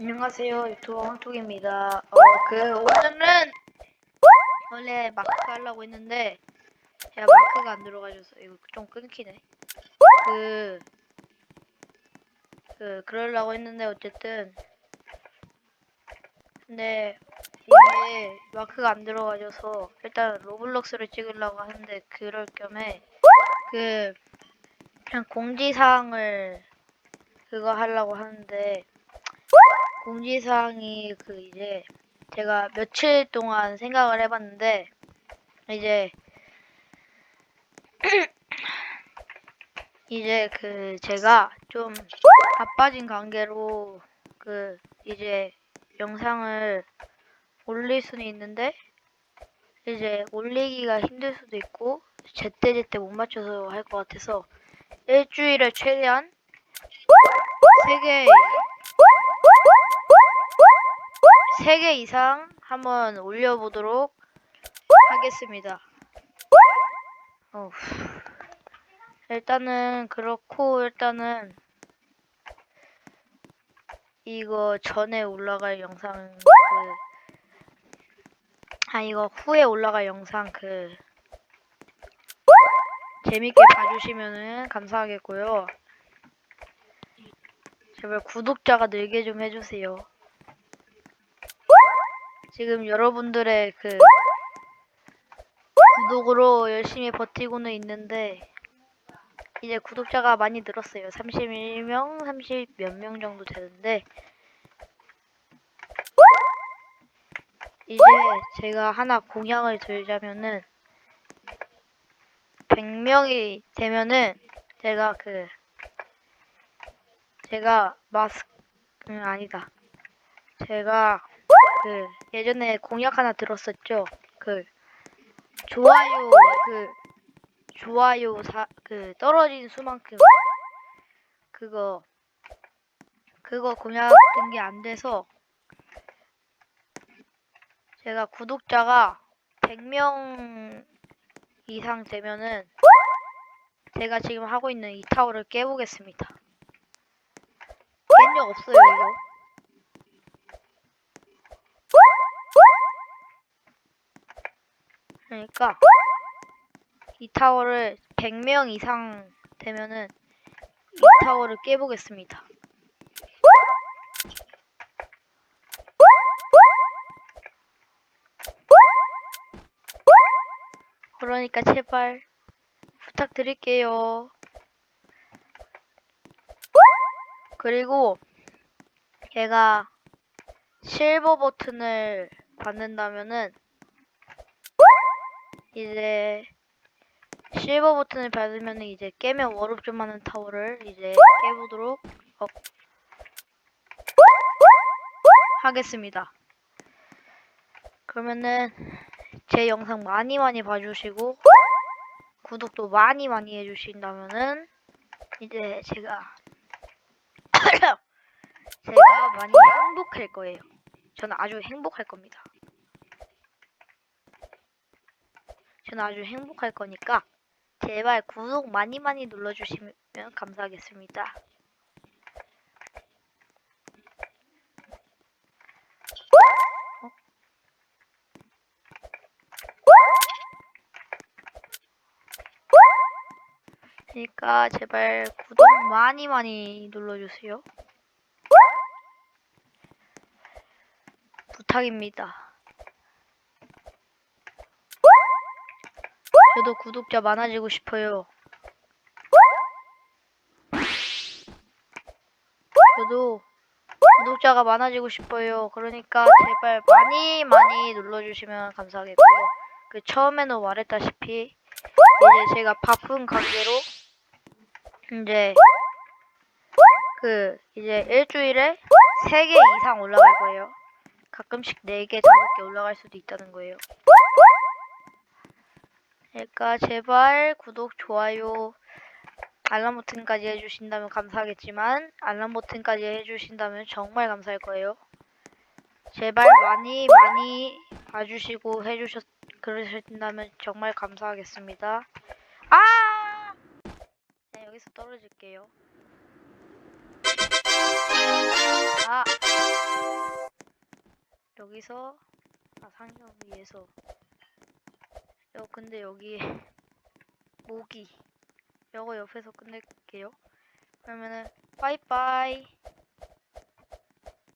안녕하세요. 유튜버 황톡입니다. 어, 그, 오늘은 원래 마크 하려고 했는데, 제가 마크가 안 들어가셔서, 이거 좀 끊기네. 그, 그, 그러려고 했는데, 어쨌든. 근데, 이게 마크가 안 들어가셔서, 일단 로블록스를 찍으려고 하는데, 그럴 겸에, 그, 그냥 공지사항을, 그거 하려고 하는데, 공지사항이 그 이제 제가 며칠 동안 생각을 해봤는데 이제 이제 그 제가 좀 바빠진 관계로 그 이제 영상을 올릴 수는 있는데 이제 올리기가 힘들 수도 있고 제때제때 못 맞춰서 할 것 같아서 일주일에 최대한 세 개, 세개 이상 한번 올려보도록 하겠습니다. 어후. 일단은 그렇고 일단은 이거 전에 올라갈 영상 그아 이거 후에 올라갈 영상 그 재밌게 봐주시면은 감사하겠고요. 제발 구독자가 늘게 좀 해주세요. 지금 여러분들의 그 구독으로 열심히 버티고는 있는데 이제 구독자가 많이 늘었어요. 31명, 30 몇 명 정도 되는데 이제 제가 하나 공약을 들자면은 100명이 되면은 제가 그 제가 마스크 음, 아니다. 제가 그 예전에 공약 하나 들었었죠. 그 좋아요 그 좋아요 사 그 떨어진 수만큼 그거 그거 공약 든게안 돼서 제가 구독자가 100명 이상 되면은 제가 지금 하고 있는 이 타워를 깨보겠습니다. 깬 적 없어요, 이거. 그러니까 이 타워를 100명 이상 되면은 이 타워를 깨보겠습니다. 그러니까 제발 부탁드릴게요. 그리고 얘가 실버 버튼을 받는다면은 이제 실버 버튼을 받으면 이제 깨면 워룹 좀 하는 타워를 이제 깨보도록 어, 하겠습니다. 그러면은 제 영상 많이 많이 봐주시고 구독도 많이 많이 해주신다면은 이제 제가 제가 많이 행복할 거예요. 저는 아주 행복할 겁니다. 저는 아주 행복할 거니까 제발 구독 많이 많이 눌러주시면 감사하겠습니다. 어? 그러니까 제발 구독 많이 많이 눌러주세요. 부탁입니다. 저도 구독자 많아지고 싶어요. 저도 구독자가 많아지고 싶어요. 그러니까 제발 많이 많이 눌러주시면 감사하겠고요. 그 처음에는 말했다시피 이제 제가 바쁜 관계로 이제 그 이제 일주일에 3개 이상 올라갈 거예요. 가끔씩 4개, 5개 올라갈 수도 있다는 거예요. 그러니까 제발 구독, 좋아요, 알람 버튼까지 해주신다면 감사하겠지만 알람 버튼까지 해주신다면 정말 감사할 거예요. 제발 많이 많이 봐주시고 해주셨 그러신다면 정말 감사하겠습니다. 아! 네, 여기서 떨어질게요. 아! 여기서 아 상점 위에서 여 근데 여기 모기. 이거 옆에서 끝낼게요. 그러면은 빠이빠이